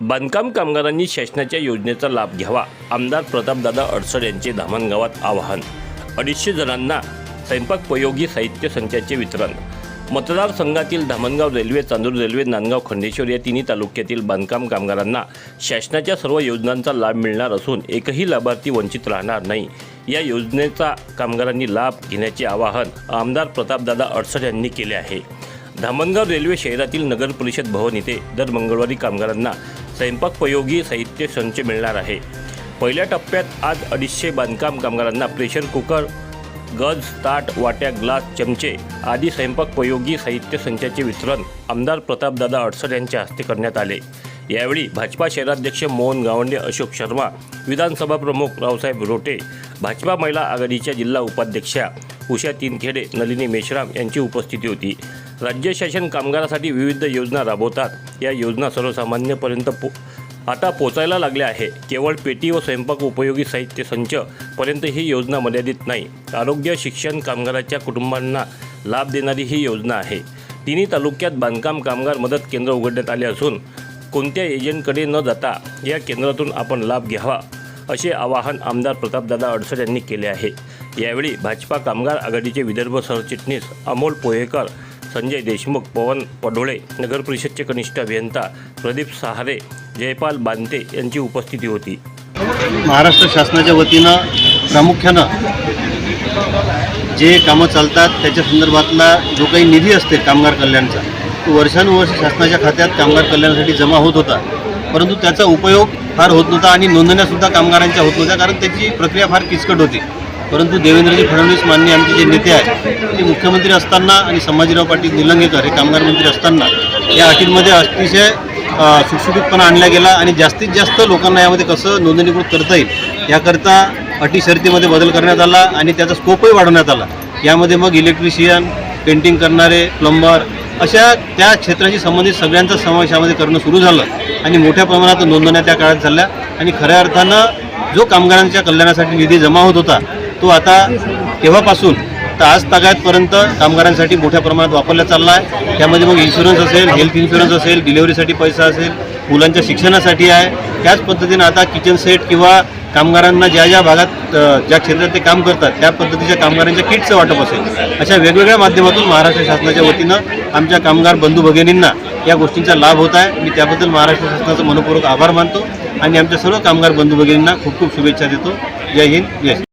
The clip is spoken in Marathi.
बांधकाम कामगारांनी शासनाच्या योजनेचा लाभ घ्यावा. आमदार प्रतापदादा अडसड यांचे धामणगावात आवाहन. अडीचशे जणांना स्वयंपाकपयोगी साहित्य संचाचे वितरण. मतदारसंघातील धामणगाव रेल्वे चांदूर रेल्वे नांदगाव खंडेश्वर या तिन्ही तालुक्यातील बांधकाम कामगारांना शासनाच्या सर्व योजनांचा लाभ मिळणार असून एकही लाभार्थी वंचित राहणार नाही. या योजनेचा कामगारांनी लाभ घेण्याचे आवाहन आमदार प्रतापदादा अडसड यांनी केले आहे. धामणगाव रेल्वे शहरातील नगर परिषद भवन इथे दर मंगळवारी कामगारांना स्वयंपाकपयोगी साहित्य संच मिळणार आहे. पहिल्या टप्प्यात आज अडीचशे बांधकाम कामगारांना प्रेशर कुकर गज ताट वाट्या ग्लास चमचे आदी स्वयंपाकपयोगी साहित्य संचाचे वितरण आमदार प्रतापदादा अडसर यांच्या हस्ते करण्यात आले. यावेळी भाजपा शहराध्यक्ष मोहन गावंडे अशोक शर्मा विधानसभा प्रमुख रावसाहेब रोटे भाजपा महिला आघाडीच्या जिल्हा उपाध्यक्षा उषा तीनखेडे नलिनी मेश्राम यांची उपस्थिती होती. राज्य शासन कामगारासाठी विविध योजना राबवतात. या योजना सर्वसामान्यपर्यंत पो आता पोचायला लागल्या आहे केवळ पेटी व स्वयंपाक उपयोगी साहित्य संच पर्यंत ही योजना मर्यादित नाही. आरोग्य शिक्षण कामगाराच्या कुटुंबांना लाभ देणारी ही योजना आहे. तिन्ही तालुक्यात बांधकाम कामगार मदत केंद्र उघडण्यात आले असून कोणत्या एजंटकडे न जाता या केंद्रातून आपण लाभ घ्यावा असे आवाहन आमदार प्रतापदादा अडसर यांनी केले आहे. यावेळी भाजपा कामगार आघाडीचे विदर्भ सरचिटणीस अमोल पोहेकर संजय देशमुख पवन पडोळे नगर परिषदचे कनिष्ठ अभियंता प्रदीप सहारे जयपाल बांते यांची उपस्थिती होती. महाराष्ट्र शासनाच्या वतीनं प्रामुख्यानं जे कामं चालतात त्याच्या संदर्भातला जो काही निधी असते कामगार कल्याणचा तो वर्षानुवर्ष शासनाच्या खात्यात कामगार कल्याणासाठी जमा होत होता. परंतु त्याचा उपयोग फार होत नव्हता आणि नोंदण्यासुद्धा कामगारांच्या होत नव्हत्या कारण त्याची प्रक्रिया फार किचकट होती. परंतु देवेंद्रजी फडणवीस मान्य आमचे जे नेते आहेत ते मुख्यमंत्री असताना आणि संभाजीराव पाटील निलंगेकर हे कामगार मंत्री असताना या अटींमध्ये अतिशय सुटसुटीतपणा आणला गेला आणि जास्तीत जास्त लोकांना यामध्ये कसं नोंदणीकृत करता येईल याकरता अटी शर्तीमध्ये बदल करण्यात आला आणि त्याचा स्कोपही वाढवण्यात आला. यामध्ये मग इलेक्ट्रिशियन पेंटिंग करणारे प्लंबर अशा त्या क्षेत्राशी संबंधित सगळ्यांचा समावेश यामध्ये करणं सुरू झालं आणि मोठ्या प्रमाणात नोंदण्या त्या काळात झाल्या आणि खऱ्या अर्थानं जो कामगारांच्या कल्याणासाठी निधी जमा होत होता तो आता तेव्हापासून तर आज तागायतपर्यंत कामगारांसाठी मोठ्या प्रमाणात वापरला चालला आहे त्यामध्ये मग इन्शुरन्स असेल हेल्थ इन्शुरन्स असेल डिलेवरीसाठी पैसा असेल मुलांच्या शिक्षणासाठी आहे. त्याच पद्धतीनं आता किचन सेट किंवा कामगारांना ज्या ज्या भागात ज्या क्षेत्रात ते काम करतात त्या पद्धतीच्या कामगारांच्या किटचं वाटप असेल. अशा वेगवेगळ्या माध्यमातून महाराष्ट्र शासनाच्या वतीनं आमच्या कामगार बंधू भगिनींना या गोष्टींचा लाभ होत आहे. मी त्याबद्दल महाराष्ट्र शासनाचा मनपूर्वक आभार मानतो आणि आमच्या सर्व कामगार बंधू भगिनींना खूप खूप शुभेच्छा देतो. जय हिंद जय